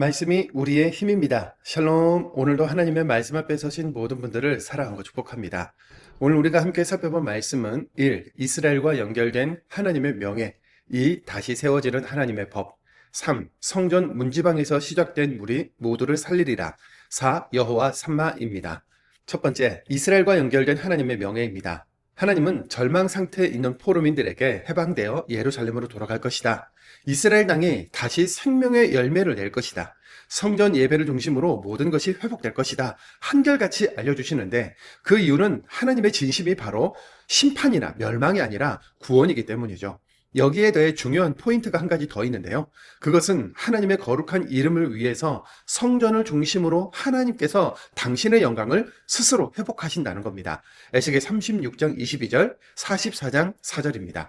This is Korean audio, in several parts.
말씀이 우리의 힘입니다. 샬롬. 오늘도 하나님의 말씀 앞에 서신 모든 분들을 사랑하고 축복합니다. 오늘 우리가 함께 살펴본 말씀은 1. 이스라엘과 연결된 하나님의 명예 2. 다시 세워지는 하나님의 법 3. 성전 문지방에서 시작된 물이 모두를 살리리라 4. 여호와 삼마입니다. 첫 번째, 이스라엘과 연결된 하나님의 명예입니다. 하나님은 절망 상태에 있는 포로민들에게 해방되어 예루살렘으로 돌아갈 것이다. 이스라엘 땅이 다시 생명의 열매를 낼 것이다. 성전 예배를 중심으로 모든 것이 회복될 것이다. 한결같이 알려주시는데 그 이유는 하나님의 진심이 바로 심판이나 멸망이 아니라 구원이기 때문이죠. 여기에 더해 중요한 포인트가 한 가지 더 있는데요. 그것은 하나님의 거룩한 이름을 위해서 성전을 중심으로 하나님께서 당신의 영광을 스스로 회복하신다는 겁니다. 에스겔 36장 22절, 44장 4절입니다.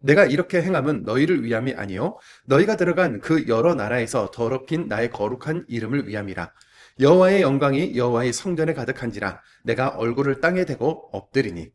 내가 이렇게 행함은 너희를 위함이 아니요 너희가 들어간 그 여러 나라에서 더럽힌 나의 거룩한 이름을 위함이라. 여호와의 영광이 여호와의 성전에 가득한지라 내가 얼굴을 땅에 대고 엎드리니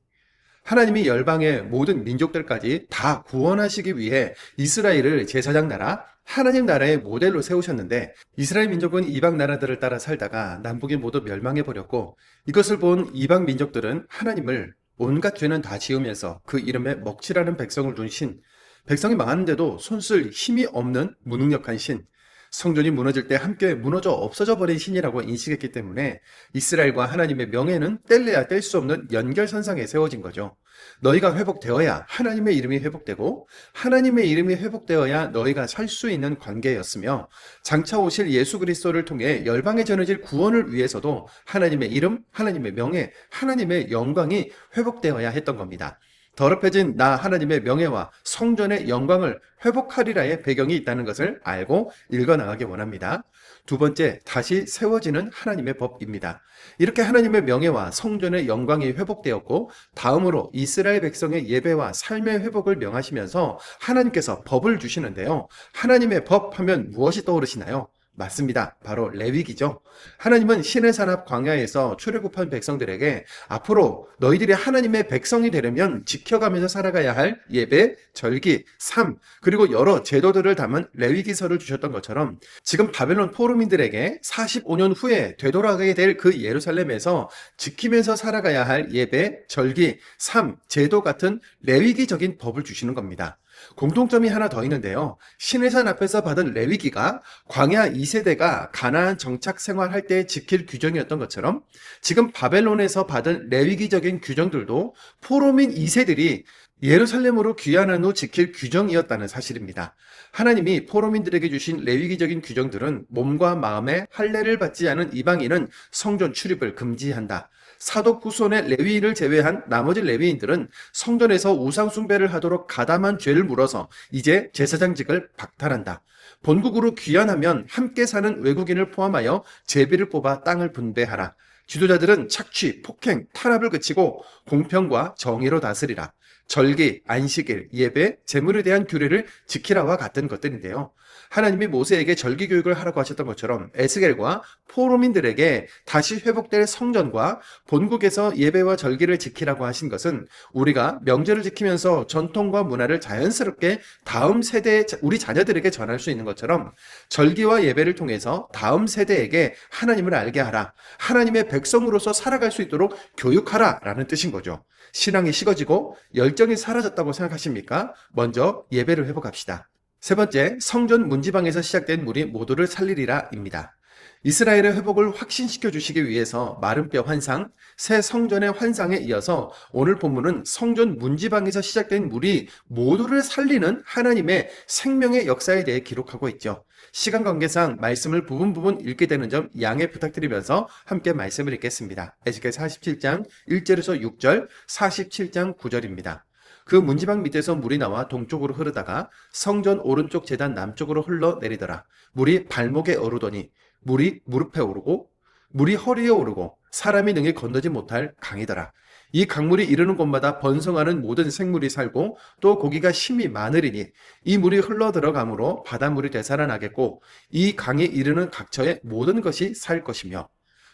하나님이 열방의 모든 민족들까지 다 구원하시기 위해 이스라엘을 제사장 나라, 하나님 나라의 모델로 세우셨는데 이스라엘 민족은 이방 나라들을 따라 살다가 남북이 모두 멸망해 버렸고 이것을 본 이방 민족들은 하나님을 온갖 죄는 다 지으면서 그 이름에 먹칠하는 백성을 둔 신, 백성이 망하는데도 손쓸 힘이 없는 무능력한 신, 성전이 무너질 때 함께 무너져 없어져 버린 신이라고 인식했기 때문에 이스라엘과 하나님의 명예는 뗄래야 뗄 수 없는 연결선상에 세워진 거죠. 너희가 회복되어야 하나님의 이름이 회복되고 하나님의 이름이 회복되어야 너희가 살 수 있는 관계였으며 장차 오실 예수 그리스도를 통해 열방에 전해질 구원을 위해서도 하나님의 이름, 하나님의 명예, 하나님의 영광이 회복되어야 했던 겁니다. 더럽혀진 나 하나님의 명예와 성전의 영광을 회복하리라의 배경이 있다는 것을 알고 읽어나가기 원합니다. 두 번째, 다시 세워지는 하나님의 법입니다. 이렇게 하나님의 명예와 성전의 영광이 회복되었고, 다음으로 이스라엘 백성의 예배와 삶의 회복을 명하시면서 하나님께서 법을 주시는데요. 하나님의 법 하면 무엇이 떠오르시나요? 맞습니다. 바로 레위기죠. 하나님은 신의 산업 광야에서 출애굽한 백성들에게 앞으로 너희들이 하나님의 백성이 되려면 지켜가면서 살아가야 할 예배, 절기, 삶, 그리고 여러 제도들을 담은 레위기서를 주셨던 것처럼 지금 바벨론 포로민들에게 45년 후에 되돌아가게 될 그 예루살렘에서 지키면서 살아가야 할 예배, 절기, 삶, 제도 같은 레위기적인 법을 주시는 겁니다. 공통점이 하나 더 있는데요. 신의 산 앞에서 받은 레위기가 광야 2세대가 가나안 정착 생활할 때 지킬 규정이었던 것처럼 지금 바벨론에서 받은 레위기적인 규정들도 포로민 2세들이 예루살렘으로 귀환한 후 지킬 규정이었다는 사실입니다. 하나님이 포로민들에게 주신 레위기적인 규정들은 몸과 마음에 할례를 받지 않은 이방인은 성전 출입을 금지한다. 사독 후손의 레위인을 제외한 나머지 레위인들은 성전에서 우상 숭배를 하도록 가담한 죄를 물어서 이제 제사장직을 박탈한다. 본국으로 귀환하면 함께 사는 외국인을 포함하여 제비를 뽑아 땅을 분배하라. 지도자들은 착취, 폭행, 탄압을 그치고 공평과 정의로 다스리라. 절기, 안식일, 예배, 재물에 대한 규례를 지키라와 같은 것들인데요. 하나님이 모세에게 절기 교육을 하라고 하셨던 것처럼 에스겔과 포로민들에게 다시 회복될 성전과 본국에서 예배와 절기를 지키라고 하신 것은 우리가 명절을 지키면서 전통과 문화를 자연스럽게 다음 세대 우리 자녀들에게 전할 수 있는 것처럼 절기와 예배를 통해서 다음 세대에게 하나님을 알게 하라. 하나님의 백성으로서 살아갈 수 있도록 교육하라라는 뜻인 거죠. 신앙이 식어지고 열정이 사라졌다고 생각하십니까? 먼저 예배를 회복합시다. 세 번째, 성전 문지방에서 시작된 물이 모두를 살리리라입니다. 이스라엘의 회복을 확신시켜 주시기 위해서 마른 뼈 환상, 새 성전의 환상에 이어서 오늘 본문은 성전 문지방에서 시작된 물이 모두를 살리는 하나님의 생명의 역사에 대해 기록하고 있죠. 시간 관계상 말씀을 부분 부분 읽게 되는 점 양해 부탁드리면서 함께 말씀을 읽겠습니다. 에스겔 47장 1절에서 6절, 47장 9절입니다. 그 문지방 밑에서 물이 나와 동쪽으로 흐르다가 성전 오른쪽 재단 남쪽으로 흘러내리더라. 물이 발목에 오르더니 물이 무릎에 오르고 물이 허리에 오르고 사람이 능히 건너지 못할 강이더라. 이 강물이 이르는 곳마다 번성하는 모든 생물이 살고 또 고기가 심이 많으리니 이 물이 흘러 들어가므로 바닷물이 되살아나겠고 이 강이 이르는 각처의 모든 것이 살 것이며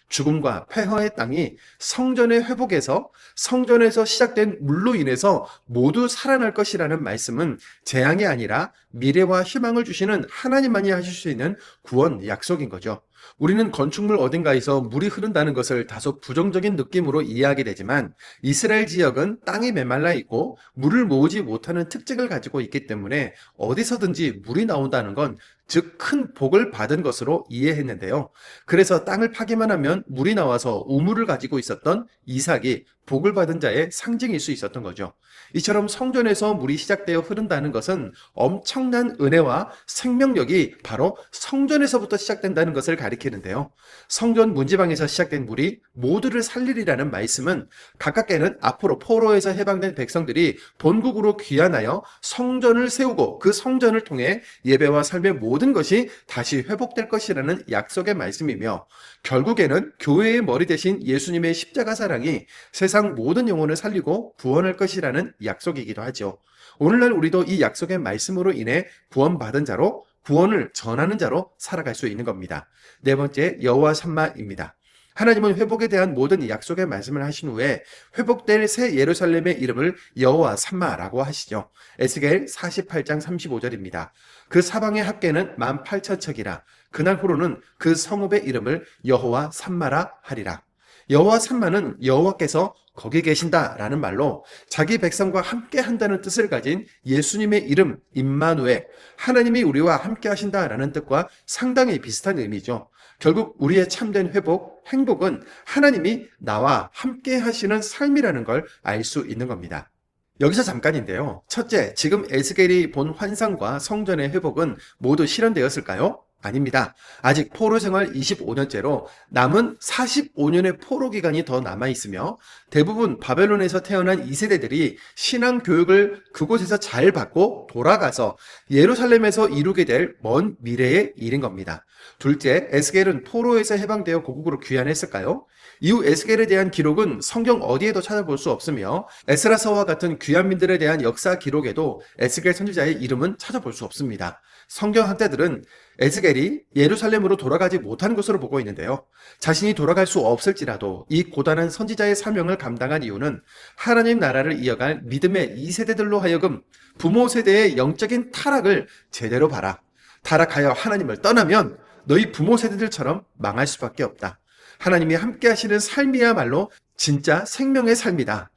죽음과 폐허의 땅이 성전의 회복에서 성전에서 시작된 물로 인해서 모두 살아날 것이라는 말씀은 재앙이 아니라 미래와 희망을 주시는 하나님만이 하실 수 있는 구원 약속인 거죠. 우리는 건축물 어딘가에서 물이 흐른다는 것을 다소 부정적인 느낌으로 이해하게 되지만 이스라엘 지역은 땅이 메말라 있고 물을 모으지 못하는 특징을 가지고 있기 때문에 어디서든지 물이 나온다는 건 즉 큰 복을 받은 것으로 이해했는데요. 그래서 땅을 파기만 하면 물이 나와서 우물을 가지고 있었던 이삭이 복을 받은 자의 상징일 수 있었던 거죠. 이처럼 성전에서 물이 시작되어 흐른다는 것은 엄청난 은혜와 생명력이 바로 성전에서부터 시작된다는 것을 가리키는데요. 성전 문지방에서 시작된 물이 모두를 살리리라는 말씀은 가깝게는 앞으로 포로에서 해방된 백성들이 본국으로 귀환하여 성전을 세우고 그 성전을 통해 예배와 삶의 모든 것이 다시 회복될 것이라는 약속의 말씀이며 결국에는 교회의 머리 대신 예수님의 십자가 사랑이 세상 모든 영혼을 살리고 구원할 것이라는 약속이기도 하죠. 오늘날 우리도 이 약속의 말씀으로 인해 구원받은 자로 구원을 전하는 자로 살아갈 수 있는 겁니다. 네 번째 여호와 삼마입니다. 하나님은 회복에 대한 모든 약속의 말씀을 하신 후에 회복될 새 예루살렘의 이름을 여호와 삼마라고 하시죠. 에스겔 48장 35절입니다. 그 사방의 합계는 18,000척이라 그날 후로는 그 성읍의 이름을 여호와 삼마라 하리라. 여호와 삼마는 여호와께서 거기 계신다라는 말로 자기 백성과 함께 한다는 뜻을 가진 예수님의 이름 임마누엘 하나님이 우리와 함께 하신다라는 뜻과 상당히 비슷한 의미죠. 결국 우리의 참된 회복, 행복은 하나님이 나와 함께 하시는 삶이라는 걸 알 수 있는 겁니다. 여기서 잠깐인데요. 첫째, 지금 에스겔이 본 환상과 성전의 회복은 모두 실현되었을까요? 아닙니다. 아직 포로 생활 25년째로 남은 45년의 포로 기간이 더 남아 있으며 대부분 바벨론에서 태어난 2세대들이 신앙 교육을 그곳에서 잘 받고 돌아가서 예루살렘에서 이루게 될 먼 미래의 일인 겁니다. 둘째, 에스겔은 포로에서 해방되어 고국으로 귀환했을까요? 이후 에스겔에 대한 기록은 성경 어디에도 찾아볼 수 없으며 에스라서와 같은 귀환민들에 대한 역사 기록에도 에스겔 선지자의 이름은 찾아볼 수 없습니다. 성경 학자들은 에스겔이 예루살렘으로 돌아가지 못한 것으로 보고 있는데요. 자신이 돌아갈 수 없을지라도 이 고단한 선지자의 사명을 감당한 이유는 하나님 나라를 이어갈 믿음의 2세대들로 하여금 부모 세대의 영적인 타락을 제대로 봐라. 타락하여 하나님을 떠나면 너희 부모 세대들처럼 망할 수밖에 없다. 하나님이 함께 하시는 삶이야말로 진짜 생명의 삶이다.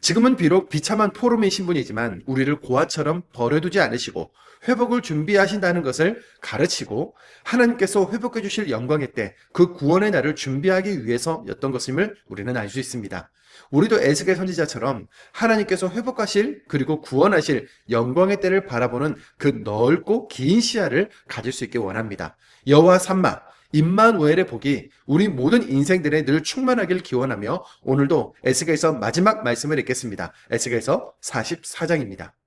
지금은 비록 비참한 포럼의 신분이지만 우리를 고아처럼 버려두지 않으시고 회복을 준비하신다는 것을 가르치고 하나님께서 회복해 주실 영광의 때 그 구원의 날을 준비하기 위해서였던 것임을 우리는 알 수 있습니다. 우리도 에스겔 선지자처럼 하나님께서 회복하실 그리고 구원하실 영광의 때를 바라보는 그 넓고 긴 시야를 가질 수 있게 원합니다. 여호와 삼마 임마누엘의 복이 우리 모든 인생들에 늘 충만하길 기원하며 오늘도 에스겔서 마지막 말씀을 읽겠습니다. 에스겔서 44장입니다.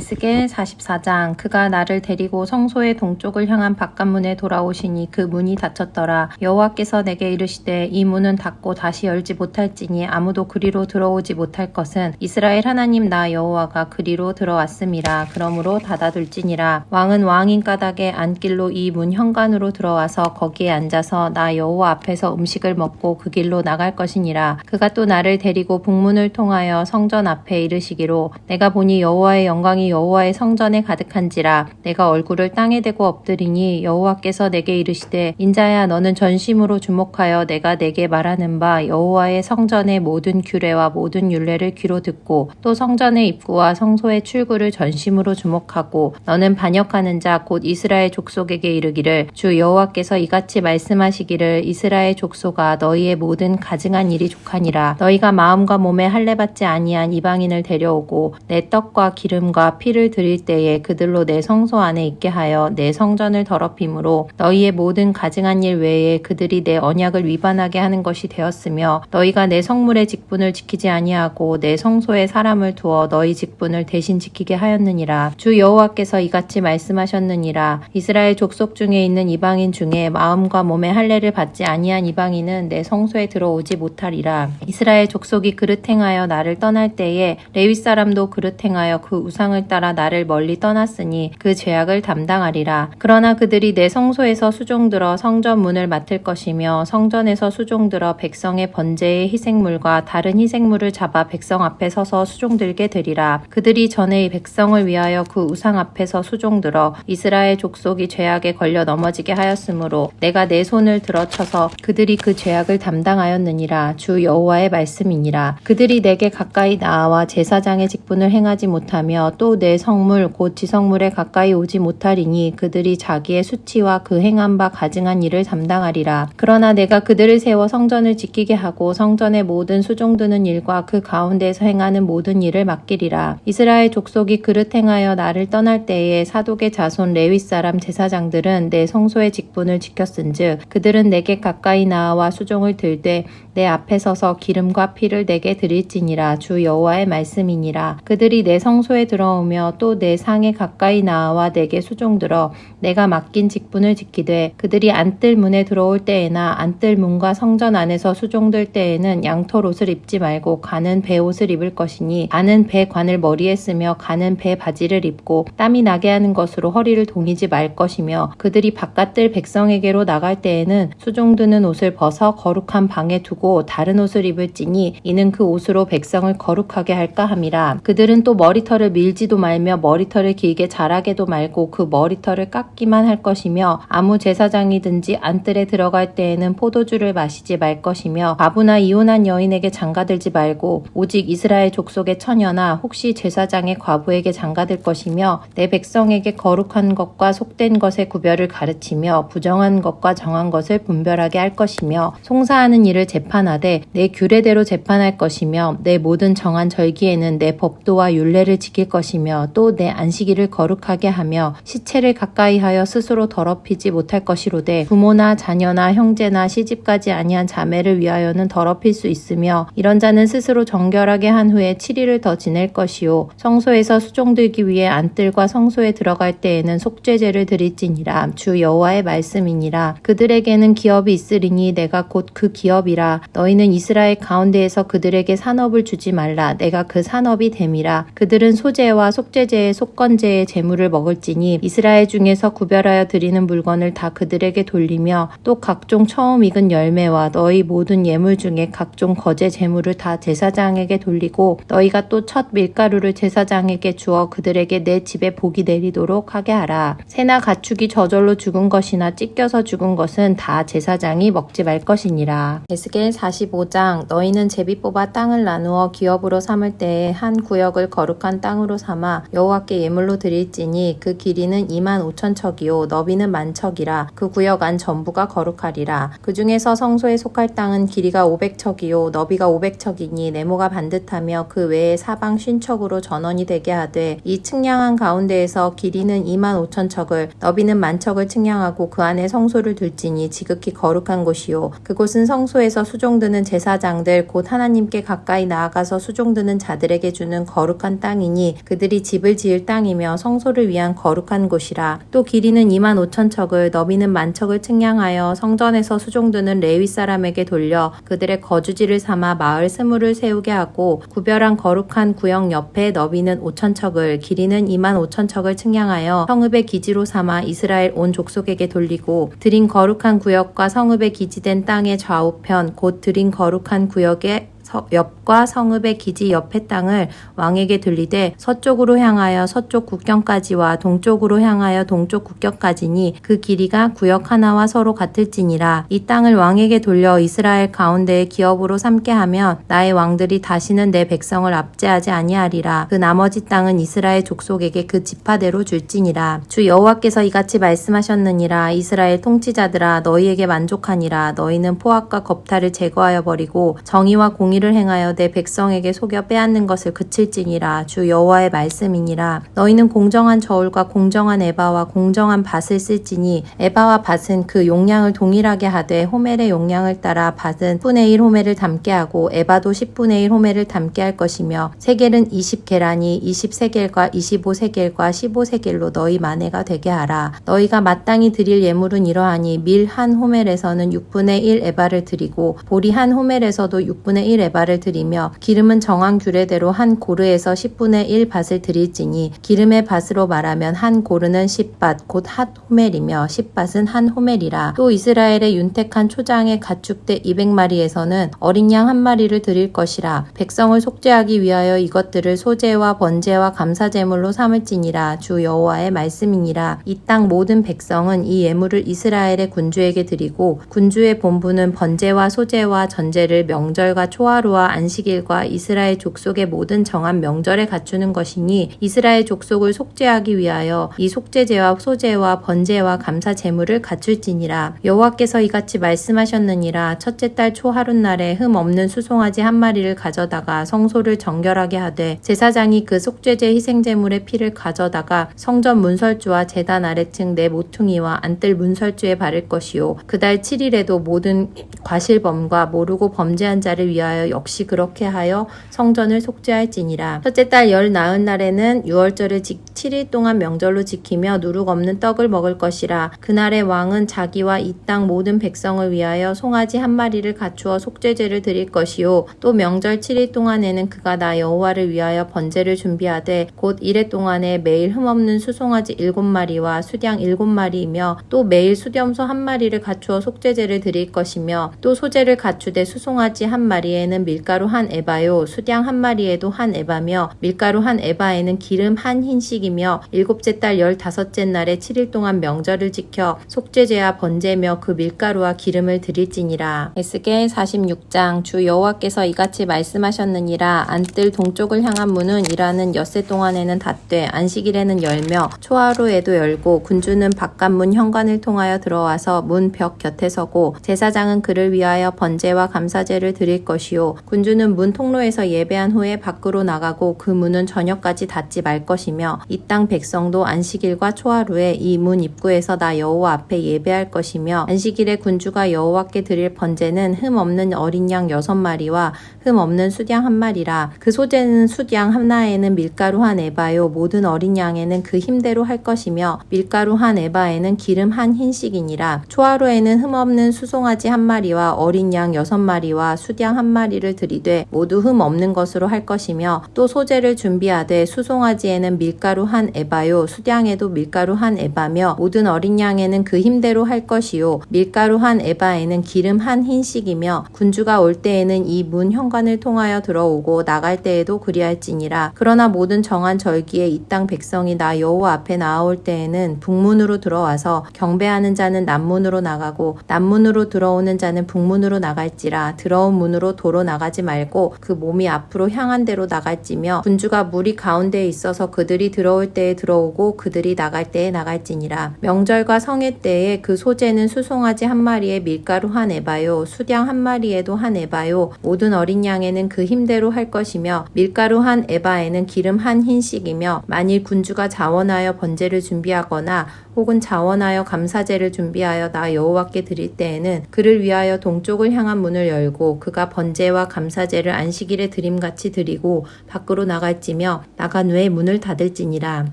에스겔 44장 그가 나를 데리고 성소의 동쪽을 향한 바깥문에 돌아오시니 그 문이 닫혔더라. 여호와께서 내게 이르시되 이 문은 닫고 다시 열지 못할지니 아무도 그리로 들어오지 못할 것은 이스라엘 하나님 나 여호와가 그리로 들어왔음이라. 그러므로 닫아둘지니라. 왕은 왕인 까닭에 안길로 이 문 현관으로 들어와서 거기에 앉아서 나 여호와 앞에서 음식을 먹고 그 길로 나갈 것이니라. 그가 또 나를 데리고 북문을 통하여 성전 앞에 이르시기로. 내가 보니 여호와의 영광이 여호와의 성전에 가득한지라 내가 얼굴을 땅에 대고 엎드리니 여호와께서 내게 이르시되 인자야 너는 전심으로 주목하여 내가 내게 말하는 바 여호와의 성전의 모든 규례와 모든 율례를 귀로 듣고 또 성전의 입구와 성소의 출구를 전심으로 주목하고 너는 반역하는 자 곧 이스라엘 족속에게 이르기를 주 여호와께서 이같이 말씀하시기를 이스라엘 족속아 너희의 모든 가증한 일이 족하니라. 너희가 마음과 몸에 할례 받지 아니한 이방인을 데려오고 내 떡과 기름과 피를 드릴 때에 그들로 내 성소 안에 있게 하여 내 성전을 더럽힘으로 너희의 모든 가증한 일 외에 그들이 내 언약을 위반하게 하는 것이 되었으며 너희가 내 성물의 직분을 지키지 아니하고 내 성소에 사람을 두어 너희 직분을 대신 지키게 하였느니라. 주 여호와께서 이같이 말씀하셨느니라. 이스라엘 족속 중에 있는 이방인 중에 마음과 몸에 할례를 받지 아니한 이방인은 내 성소에 들어오지 못하리라. 이스라엘 족속이 그릇 행하여 나를 떠날 때에 레위 사람도 그릇 행하여 그 우상을 영향을 따라 나를 멀리 떠났으니 그 죄악을 담당하리라. 그러나 그들이 내 성소에서 수종들어 성전 문을 맡을 것이며 성전에서 수종들어 백성의 번제의 희생물과 다른 희생물을 잡아 백성 앞에 서서 수종들게 되리라. 그들이 전에 이 백성을 위하여 그 우상 앞에서 수종들어 이스라엘 족속이 죄악에 걸려 넘어지게 하였으므로 내가 내 손을 들어쳐서 그들이 그 죄악을 담당하였느니라. 주 여호와의 말씀이니라. 그들이 내게 가까이 나아와 제사장의 직분을 행하지 못하며 또내 성물 곧 지성물에 가까이 오지 못하리니 그들이 자기의 수치와 그 행한 바 가증한 일을 담당하리라. 그러나 내가 그들을 세워 성전을 지키게 하고 성전의 모든 수종드는 일과 그 가운데에서 행하는 모든 일을 맡기리라. 이스라엘 족속이 그릇 행하여 나를 떠날 때에 사독의 자손 레위 사람 제사장들은 내 성소의 직분을 지켰은즉 그들은 내게 가까이 나아와 수종을 들되 내 앞에 서서 기름과 피를 내게 드릴지니라 주 여호와의 말씀이니라 그들이 내 성소에 들어 오며 또 내 상에 가까이 나아와 내게 수종들어 내가 맡긴 직분을 지키되 그들이 안뜰 문에 들어올 때에나 안뜰 문과 성전 안에서 수종들 때에는 양털 옷을 입지 말고 가는 배 옷을 입을 것이니 가는 배 관을 머리에 쓰며 가는 배 바지를 입고 땀이 나게 하는 것으로 허리를 동이지 말 것이며 그들이 바깥들 백성에게로 나갈 때에는 수종드는 옷을 벗어 거룩한 방에 두고 다른 옷을 입을지니 이는 그 옷으로 백성을 거룩하게 할까 함이라. 그들은 또 머리털을 밀지도 말며 머리털을 길게 자라게도 말고 그 머리털을 깎 기만 할 것이며 아무 제사장이든지 안뜰에 들어갈 때에는 포도주를 마시지 말 것이며 과부나 이혼한 여인에게 장가들지 말고 오직 이스라엘 족속의 처녀나 혹시 제사장의 과부에게 장가들 것이며 내 백성에게 거룩한 것과 속된 것의 구별을 가르치며 부정한 것과 정한 것을 분별하게 할 것이며 송사하는 일을 재판하되 내 규례대로 재판할 것이며 내 모든 정한 절기에는 내 법도와 율례를 지킬 것이며 또 내 안식일을 거룩하게 하며 시체를 가까이 하여 스스로 더럽히지 못할 것이로되 부모나 자녀나 형제나 시집까지 아니한 자매를 위하여는 더럽힐 수 있으며 이런 자는 스스로 정결하게 한 후에 7일을 더 지낼 것이요. 성소에서 수종들기 위해 안뜰과 성소에 들어갈 때에는 속죄제를 드릴지니라. 주 여호와의 말씀이니라. 그들에게는 기업이 있으리니 내가 곧 그 기업이라. 너희는 이스라엘 가운데에서 그들에게 산업을 주지 말라. 내가 그 산업이 됨이라. 그들은 소재와 속죄제의 속건제의 제물을 먹을지니 이스라엘 중에서 구별하여 드리는 물건을 다 그들에게 돌리며 또 각종 처음 익은 열매와 너희 모든 예물 중에 각종 거제 제물을 다 제사장에게 돌리고 너희가 또 첫 밀가루를 제사장에게 주어 그들에게 내 집에 복이 내리도록 하게 하라. 새나 가축이 저절로 죽은 것이나 찢겨서 죽은 것은 다 제사장이 먹지 말 것이니라. 에스겔 45장 너희는 제비 뽑아 땅을 나누어 기업으로 삼을 때에 한 구역을 거룩한 땅으로 삼아 여호와께 예물로 드릴지니 그 길이는 2만 5천 척이요. 너비는 만 척이라 그 구역 안 전부가 거룩하리라. 그 중에서 성소에 속할 땅은 길이가 500척이요. 너비가 500척이니 네모가 반듯하며 그 외에 사방 쉰 척으로 전원이 되게 하되 이 측량한 가운데에서 길이는 2만 5천 척을 너비는 만 척을 측량하고 그 안에 성소를 둘지니 지극히 거룩한 곳이요. 그곳은 성소에서 수종드는 제사장들 곧 하나님께 가까이 나아가서 수종드는 자들에게 주는 거룩한 땅이니 그들이 집을 지을 땅이며 성소를 위한 거룩한 곳이라. 또 길이는 2만 5천 척을 너비는 만 척을 측량하여 성전에서 수종드는 레위 사람에게 돌려 그들의 거주지를 삼아 마을 스물을 세우게 하고 구별한 거룩한 구역 옆에 너비는 5천 척을 길이는 2만 5천 척을 측량하여 성읍의 기지로 삼아 이스라엘 온 족속에게 돌리고 드린 거룩한 구역과 성읍의 기지된 땅의 좌우편 곧 드린 거룩한 구역의 서- 옆과 성읍의 기지 옆의 땅을 왕에게 들리되 서쪽으로 향하여 서쪽 국경까지와 동쪽으로 향하여 동쪽 국경까지니 그 길이가 구역 하나와 서로 같을지니라. 이 땅을 왕에게 돌려 이스라엘 가운데에 기업으로 삼게 하면 나의 왕들이 다시는 내 백성을 압제하지 아니하리라. 그 나머지 땅은 이스라엘 족속에게 그 지파대로 줄지니라. 주 여호와께서 이같이 말씀하셨느니라. 이스라엘 통치자들아 너희에게 만족하니라. 너희는 포악과 겁탈을 제거하여 버리고 정의와 공의 를 행하여 내 백성에게 속여 빼앗는 것을 그칠지니라. 주 여호와의 말씀이니라. 너희는 공정한 저울과 공정한 에바와 공정한 밭을 쓸지니 에바와 밭은 그 용량을 동일하게 하되 호멜의 용량을 따라 밭은 10분의 1 호멜을 담게 하고 에바도 10분의 1 호멜을 담게 할 것이며 세겔은 20계란이 20세겔과 25세겔과 15세겔로 너희 만회가 되게 하라. 너희가 마땅히 드릴 예물은 이러하니 밀 한 호멜에서는 6분의 1 에바를 드리고 보리 한 호멜에서도 6분의 1 에바를 드리며 기름은 정한 규례대로 한 고르에서 10분의 1 밭을 드릴지니 기름의 밭으로 말하면 한 고르는 10밭 곧 핫 호멜이며 10밭은 한 호멜이라. 또 이스라엘의 윤택한 초장의 가축대 200마리에서는 어린 양 한 마리를 드릴 것이라. 백성을 속죄하기 위하여 이것들을 소제와 번제와 감사제물로 삼을지니라. 주 여호와의 말씀이니라. 이 땅 모든 백성은 이 예물을 이스라엘의 군주에게 드리고 군주의 본부는 번제와 소제와 전제를 명절과 초하 루와 안식일과 이스라엘 족속의 모든 정한 명절에 갖추는 것이니 이스라엘 족속을 속죄하기 위하여 이 속죄제와 소제와 번제와 감사 제물을 갖출지니라. 여호와께서 이같이 말씀하셨느니라. 첫째 달 초하룻 날에 흠 없는 수송아지 한 마리를 가져다가 성소를 정결하게 하되 제사장이 그 속죄제 희생 제물의 피를 가져다가 성전 문설주와 제단 아래층 내 모퉁이와 안뜰 문설주에 바를 것이요. 그달 7일에도 모든 과실범과 모르고 범죄한 자를 위하여 역시 그렇게 하여 성전을 속죄할지니라. 첫째 달 열 나은 날에는 유월절을 직 7일 동안 명절로 지키며 누룩 없는 떡을 먹을 것이라. 그날의 왕은 자기와 이 땅 모든 백성을 위하여 송아지 한 마리를 갖추어 속죄제를 드릴 것이요. 또 명절 7일 동안에는 그가 나 여호와를 위하여 번제를 준비하되 곧 이래 동안에 매일 흠없는 수송아지 일곱 마리와 수량 일곱 마리이며 또 매일 수렴소 한 마리를 갖추어 속죄제를 드릴 것이며 또 소제를 갖추되 수송아지 한 마리에는 밀가루 한 에바요 수량 한 마리에도 한 에바며 밀가루 한 에바에는 기름 한 흰씩이며 일곱째 달 열다섯째 날에 7일 동안 명절을 지켜 속죄제와 번제며 그 밀가루와 기름을 드릴지니라. 에스겔 46장 주 여호와께서 이같이 말씀하셨느니라 안뜰 동쪽을 향한 문은 일하는 엿새 동안에는 닫되 안식일에는 열며 초하루에도 열고 군주는 바깥 문 현관을 통하여 들어와서 문 벽 곁에 서고 제사장은 그를 위하여 번제와 감사제를 드릴 것이요 군주는 문 통로에서 예배한 후에 밖으로 나가고 그 문은 저녁까지 닫지 말 것이며 이 땅 백성도 안식일과 초하루에 이 문 입구에서 나 여호와 앞에 예배할 것이며 안식일에 군주가 여호와께 드릴 번제는 흠 없는 어린 양 여섯 마리와 흠 없는 수양 한 마리라. 그 소재는 수양 하나에는 밀가루 한 에바요. 모든 어린 양에는 그 힘대로 할 것이며 밀가루 한 에바에는 기름 한 흰씩이니라. 초하루에는 흠 없는 수송아지 한 마리와 어린 양 여섯 마리와 수양 한 마리를 드리되 모두 흠 없는 것으로 할 것이며 또 소재를 준비하되 수송아지에는 밀가루 한 에바요. 수량에도 밀가루 한 에바며 모든 어린 양에는 그 힘대로 할 것이요. 밀가루 한 에바에는 기름 한 흰씩이며 군주가 올 때에는 이 문 현관 을 통하여 들어오고 나갈 때에도 그리할지니라. 그러나 모든 정한 절기에 이 땅 백성이 나 여호와 앞에 나아올 때에는 북문으로 들어와서 경배하는 자는 남문으로 나가고 남문으로 들어오는 자는 북문으로 나갈지라. 들어온 문으로 도로 나가지 말고 그 몸이 앞으로 향한 대로 나갈지며 군주가 물이 가운데에 있어서 그들이 들어올 때에 들어오고 그들이 나갈 때에 나갈지니라. 명절과 성회 때에 그 소재는 수송아지 한 마리에 밀가루 한 에바요 수량 한 마리에도 한 에바요. 모든 어린 양에는 그 힘대로 할 것이며 밀가루 한 에바에는 기름 한 흰씩이며 만일 군주가 자원하여 번제를 준비하거나 혹은 자원하여 감사제를 준비하여 나 여호와께 드릴 때에는 그를 위하여 동쪽을 향한 문을 열고 그가 번제와 감사제를 안식일에 드림같이 드리고 밖으로 나갈지며 나간 후에 문을 닫을지니라.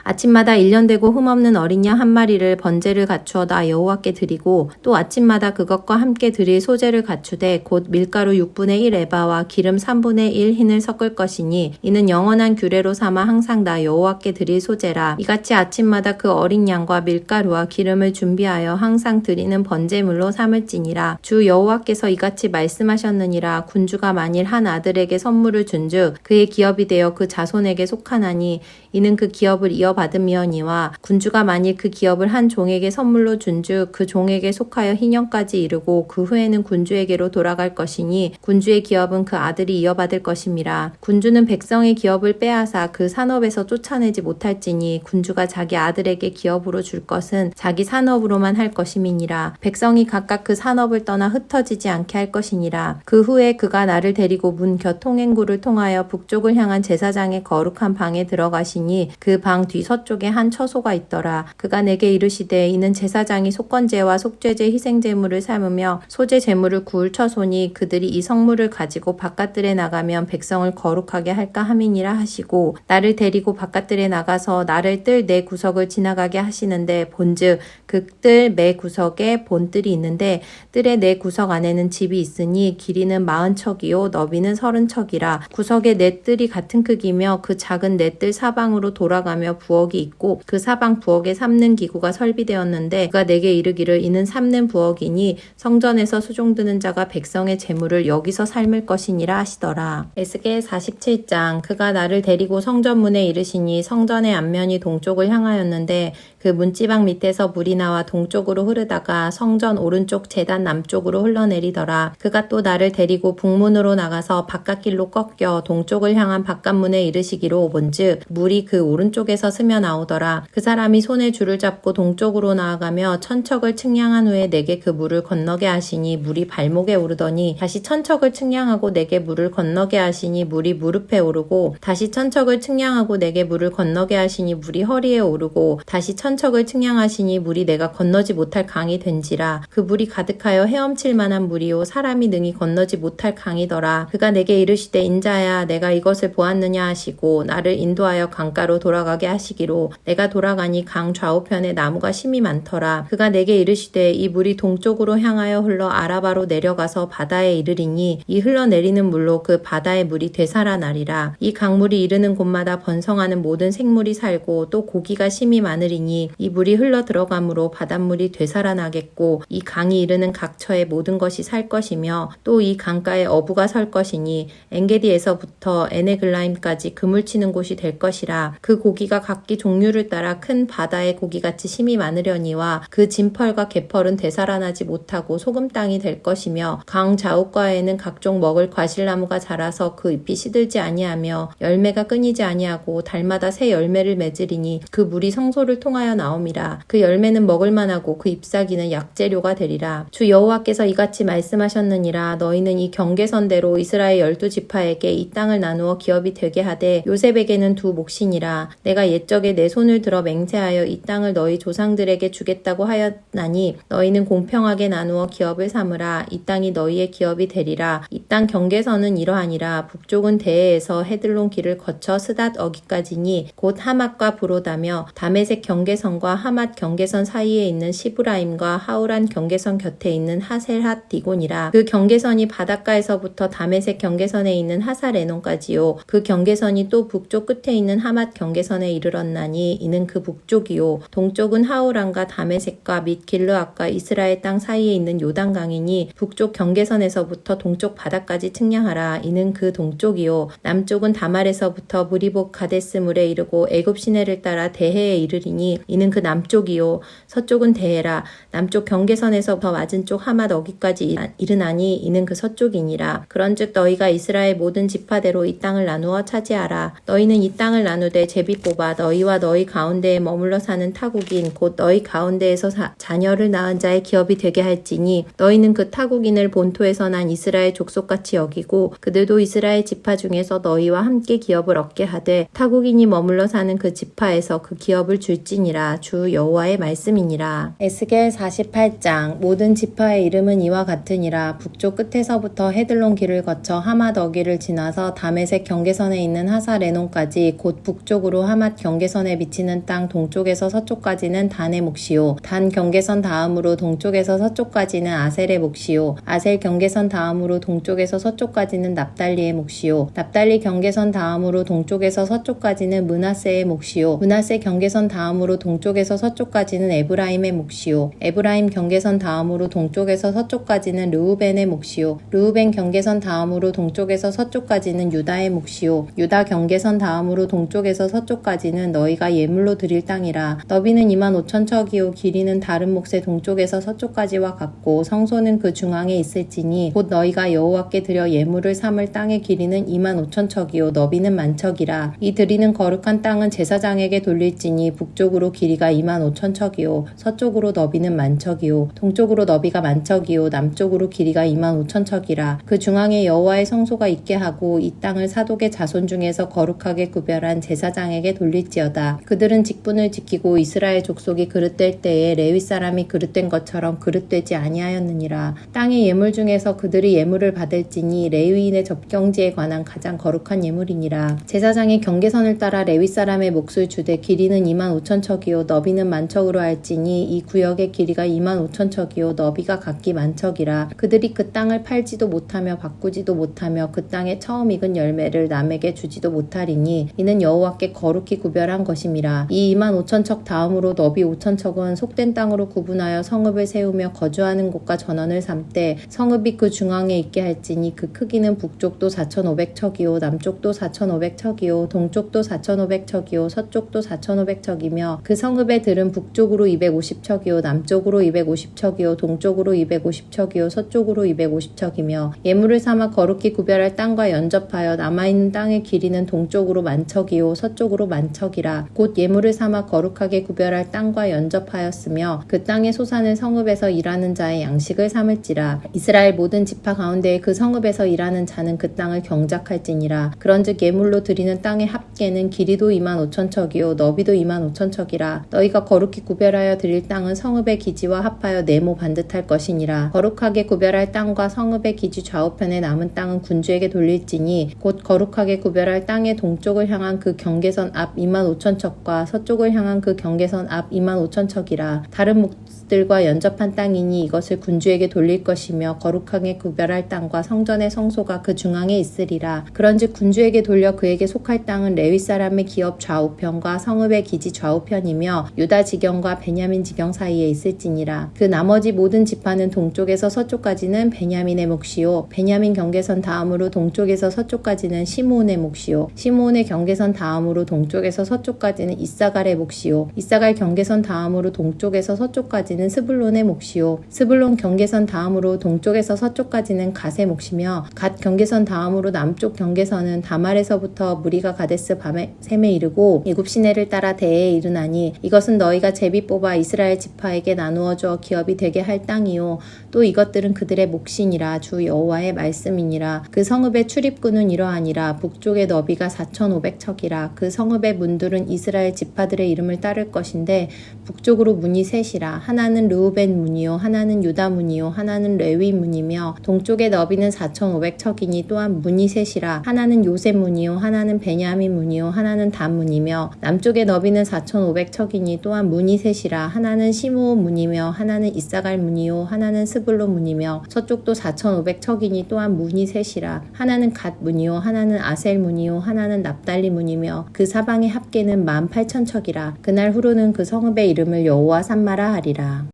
아침마다 일년되고 흠없는 어린 양 한 마리를 번제를 갖추어 나 여호와께 드리고 또 아침마다 그것과 함께 드릴 소제를 갖추되 곧 밀가루 6분의 1 에바와 기름 3분의 1 흰을 섞을 것이니 이는 영원한 규례로 삼아 항상 나 여호와께 드릴 소제라. 이같이 아침마다 그 어린 양과 밀가루 와 기름을 준비하여 항상 드리는 번제물로 삼을지니라. 주 여호와께서 이같이 말씀하셨느니라. 군주가 만일 한 아들에게 선물을 준즉 그의 기업이 되어 그 자손에게 속하나니 이는 그 기업을 이어받음이어니와 군주가 만일 그 기업을 한 종에게 선물로 준즉 그 종에게 속하여 희년까지 이르고 그 후에는 군주에게로 돌아갈 것이니 군주의 기업은 그 아들이 이어받을 것임이라. 군주는 백성의 기업을 빼앗아 그 산업에서 쫓아내지 못할지니 군주가 자기 아들에게 기업으로 줄 것은 자기 산업으로만 할 것임이니라. 백성이 각각 그 산업을 떠나 흩어지지 않게 할 것이니라. 그 후에 그가 나를 데리고 문곁 통행구를 통하여 북쪽을 향한 제사장의 거룩한 방에 들어가시니 그 방 뒤 서쪽에 한 처소가 있더라. 그가 내게 이르시되 이는 제사장이 속건제와 속죄제 희생제물을 삼으며 소제 제물을 구울 처소니 그들이 이 성물을 가지고 바깥들에 나가면 백성을 거룩하게 할까 함이니라 하시고 나를 데리고 바깥들에 나가서 나를 뜰 내 구석을 지나가게 하시는데 본즉 그뜰 매 구석에 본뜰이 있는데 뜰의 네 구석 안에는 집이 있으니 길이는 마흔 척이요 너비는 서른 척이라 구석에 네 뜰이 같은 크기며 그 작은 네뜰 사방 으로 돌아가며 부엌이 있고 그 사방 부엌에 삶는 기구가 설비되었는데 그가 내게 이르기를 이는 삶는 부엌이니 성전에서 수종드는 자가 백성의 재물을 여기서 삶을 것이니라 하시더라. 에스겔 47장 그가 나를 데리고 성전 문에 이르시니 성전의 앞면이 동쪽을 향하였는데 그 문지방 밑에서 물이 나와 동쪽으로 흐르다가 성전 오른쪽 재단 남쪽으로 흘러내리더라. 그가 또 나를 데리고 북문으로 나가서 바깥길로 꺾여 동쪽을 향한 바깥문에 이르시기로 본즉 물이 그 오른쪽에서 스며 나오더라. 그 사람이 손에 줄을 잡고 동쪽으로 나아가며 천척을 측량한 후에 내게 그 물을 건너게 하시니 물이 발목에 오르더니 다시 천척을 측량하고 내게 물을 건너게 하시니 물이 무릎에 오르고 다시 천척을 측량하고 내게 물을 건너게 하시니 물이 허리에 오르고 다시 천척을 측량하시니 물이 내가 건너지 못할 강이 된지라. 그 물이 가득하여 헤엄칠 만한 물이요. 사람이 능히 건너지 못할 강이더라. 그가 내게 이르시되 인자야 내가 이것을 보았느냐 하시고 나를 인도하여 강 가로 돌아가게 하시기로 내가 돌아가니 강 좌우편에 나무가 심이 많더라. 그가 내게 이르시되 이 물이 동쪽으로 향하여 흘러 아라바로 내려가서 바다에 이르리니 이 흘러내리는 물로 그 바다의 물이 되살아나리라. 이 강물이 이르는 곳마다 번성하는 모든 생물이 살고 또 고기가 심이 많으리니 이 물이 흘러 들어가므로 바닷물이 되살아나겠고 이 강이 이르는 각처의 모든 것이 살 것이며 또 이 강가에 어부가 설 것이니 엔게디에서부터 에네글라임까지 그물 치는 곳이 될 것이라 그 고기가 각기 종류를 따라 큰 바다의 고기같이 심이 많으려니와 그 진펄과 개펄은 되살아나지 못하고 소금 땅이 될 것이며 강 좌우가에는 각종 먹을 과실나무가 자라서 그 잎이 시들지 아니하며 열매가 끊이지 아니하고 달마다 새 열매를 맺으리니 그 물이 성소를 통하여 나옴이라. 그 열매는 먹을 만하고 그 잎사귀는 약재료가 되리라. 주 여호와께서 이같이 말씀하셨느니라. 너희는 이 경계선대로 이스라엘 열두 지파에게 이 땅을 나누어 기업이 되게 하되 요셉에게는 두 몫이 니라. 내가 옛적에 내 손을 들어 맹세하여 이 땅을 너희 조상들에게 주겠다고 하였나니 너희는 공평하게 나누어 기업을 삼으라. 이 땅이 너희의 기업이 되리라. 이 땅 경계선은 이러하니라. 북쪽은 대해에서 헤들론 길을 거쳐 스닷 어기까지니 곧 하맛과 브로다며 다메색 경계선과 하맛 경계선 사이에 있는 시브라임과 하우란 경계선 곁에 있는 하셀핫 디곤이라. 그 경계선이 바닷가에서부터 다메색 경계선에 있는 하사레논까지요. 그 경계선이 또 북쪽 끝에 있는 하맛 경계선에 이르렀나니 이는 그 북쪽이요. 동쪽은 하우란과 다메색과 및 길르앗과 이스라엘 땅 사이에 있는 요단강이니 북쪽 경계선에서부터 동쪽 바다까지 측량하라. 이는 그 동쪽이요. 남쪽은 다말에서부터 무리복 가데스 물에 이르고 애굽 시내를 따라 대해에 이르리니 이는 그 남쪽이요. 서쪽은 대해라. 남쪽 경계선에서부터 맞은 쪽 하맛 어기까지 이르나니 이는 그 서쪽이니라. 그런즉 너희가 이스라엘 모든 지파대로 이 땅을 나누어 차지하라. 너희는 이 땅을 나누 되 제비 뽑아 너희와 너희 가운데에 머물러 사는 타국인 곧 너희 가운데에서 사- 자녀를 낳은 자의 기업이 되게 할지니 너희는 그 타국인을 본토에서 난 이스라엘 족속같이 여기고 그들도 이스라엘 지파 중에서 너희와 함께 기업을 얻게 하되 타국인이 머물러 사는 그 지파에서 그 기업을 줄지니라. 주 여호와의 말씀이니라. 에스겔 48장 모든 지파의 이름은 이와 같으니라. 북쪽 끝에서부터 헤들론 길을 거쳐 하맛 어기를 지나서 다메색 경계선에 있는 하사레논까지 곧 북 쪽으로 하맛 경계선에 비치는 땅 동쪽에서 서쪽까지는 단의 몫이요. 단 경계선 다음으로 동쪽에서 서쪽까지는 아셀의 몫이요. 아셀 경계선 다음으로 동쪽에서 서쪽까지는 납달리의 몫이요. 납달리 경계선 다음으로 동쪽에서 서쪽까지는 문하세의 몫이요. 문하세 경계선 다음으로 동쪽에서 서쪽까지는 에브라임의 몫이요. 에브라임 경계선 다음으로 동쪽에서 서쪽까지는 르우벤의 몫이요. 르우벤 경계선 다음으로 동쪽에서 서쪽까지는 유다의 몫이요. 유다 경계선 다음으로 동쪽 에서 서쪽까지는 너희가 예물로 드릴 땅이라. 너비는 2만 5천 척이요 길이는 다른 몫의 동쪽에서 서쪽까지와 같고 성소는 그 중앙에 있을지니 곧 너희가 여호와께 드려 예물을 삼을 땅의 길이는 2만 5천 척이요 너비는 만 척이라. 이 드리는 거룩한 땅은 제사장에게 돌릴지니 북쪽으로 길이가 2만 5천 척이요 서쪽으로 너비는 만 척이요 동쪽으로 너비가 만 척이요 남쪽으로 길이가 2만 5천 척이라. 그 중앙에 여호와의 성소가 있게 하고 이 땅을 사독의 자손 중에서 거룩하게 구별한 제 사장에게 돌릴지어다. 그들은 직분을 지키고 이스라엘 족속이 그릇될 때에 레위 사람이 그릇된 것처럼 그릇되지 아니하였느니라. 땅의 예물 중에서 그들이 예물을 받을지니 레위인의 접경지에 관한 가장 거룩한 예물이니라. 제사장이 경계선을 따라 레위 사람의 몫을 주되 길이는 2만 5천 척이요 너비는 만척으로 알지니 이 구역의 길이가 2만 5천 척이요 너비가 각기 만척이라. 그들이 그 땅을 팔지도 못하며 바꾸지도 못하며 그 땅에 처음 익은 열매를 남에게 주지도 못하리니 이는 여호와 께 거룩히 구별한 것임이라. 이 2만 5천 척 다음으로 너비 5천 척은 속된 땅으로 구분하여 성읍을 세우며 거주하는 곳과 전원을 삼되 성읍이 그 중앙에 있게 할지니 그 크기는 북쪽도 4,500척이요 남쪽도 4,500척이요 동쪽도 4,500척이요 서쪽도 4,500척이며 그 성읍의 들은 북쪽으로 250척이요 남쪽으로 250척이요 동쪽으로 250척이요 서쪽으로 250척이며 예물을 삼아 거룩히 구별할 땅과 연접하여 남아있는 땅의 길이는 동쪽으로 만척이요 서쪽으로 만척이라 곧 예물을 삼아 거룩하게 구별할 땅과 연접하였으며 그 땅의 소산을 성읍에서 일하는 자의 양식을 삼을지라. 이스라엘 모든 지파 가운데에 그 성읍에서 일하는 자는 그 땅을 경작할지니라. 그런즉 예물로 드리는 땅의 합계는 길이도 2만 5천 척이요 너비도 2만 5천 척이라. 너희가 거룩히 구별하여 드릴 땅은 성읍의 기지와 합하여 네모 반듯할 것이니라. 거룩하게 구별할 땅과 성읍의 기지 좌우편에 남은 땅은 군주에게 돌릴지니 곧 거룩하게 구별할 땅의 동쪽을 향한 그 경계선 앞 2만 5천 척과 서쪽을 향한 그 경계선 앞 2만 5천 척이라 다른 몫들과 연접한 땅이니 이것을 군주에게 돌릴 것이며 거룩하게 구별할 땅과 성전의 성소가 그 중앙에 있으리라. 그런즉 군주에게 돌려 그에게 속할 땅은 레위 사람의 기업 좌우편과 성읍의 기지 좌우편이며 유다 지경과 베냐민 지경 사이에 있을지니라. 그 나머지 모든 지파는 동쪽에서 서쪽까지는 베냐민의 몫이요. 베냐민 경계선 다음으로 동쪽에서 서쪽까지는 시므온의 몫이요. 시므온의 경계선 다음 으로 동쪽에서 서쪽까지는 이사갈의 몫이요. 이사갈 경계선 다음으로 동쪽에서 서쪽까지는 스불론의 몫이요. 스불론 경계선 다음으로 동쪽에서 서쪽까지는 갓의 몫이며 갓 경계선 다음으로 남쪽 경계선은 다말에서부터 무리가 가데스 밤에 셈에 이르고 일곱 시내를 따라 대에 이르나니 이것은 너희가 제비 뽑아 이스라엘 지파에게 나누어 주어 기업이 되게 할 땅이요. 또 이것들은 그들의 몫이니라. 주 여호와의 말씀이니라. 그 성읍의 출입구는 이러하니라. 북쪽의 너비가 4,500척이라 그 성읍의 문들은 이스라엘 지파들의 이름을 따를 것인데 북쪽으로 문이 셋이라 하나는 르우벤 문이요 하나는 유다 문이요 하나는 레위 문이며 동쪽의 너비는 4,500척이니 또한 문이 셋이라 하나는 요셉 문이요 하나는 베냐민 문이요 하나는 단 문이며 남쪽의 너비는 4,500척이니 또한 문이 셋이라 하나는 시므온 문이며 하나는 이사갈 문이요 하나는 스불론 문이며 서쪽도 4,500척이니 또한 문이 셋이라 하나는 갓 문이요 하나는 아셀 문이요 하나는 납달리 문이며 그 사방의 합계는 18,000척이라 그날 후로는 그 성읍의 이름을 여호와 산마라 하리라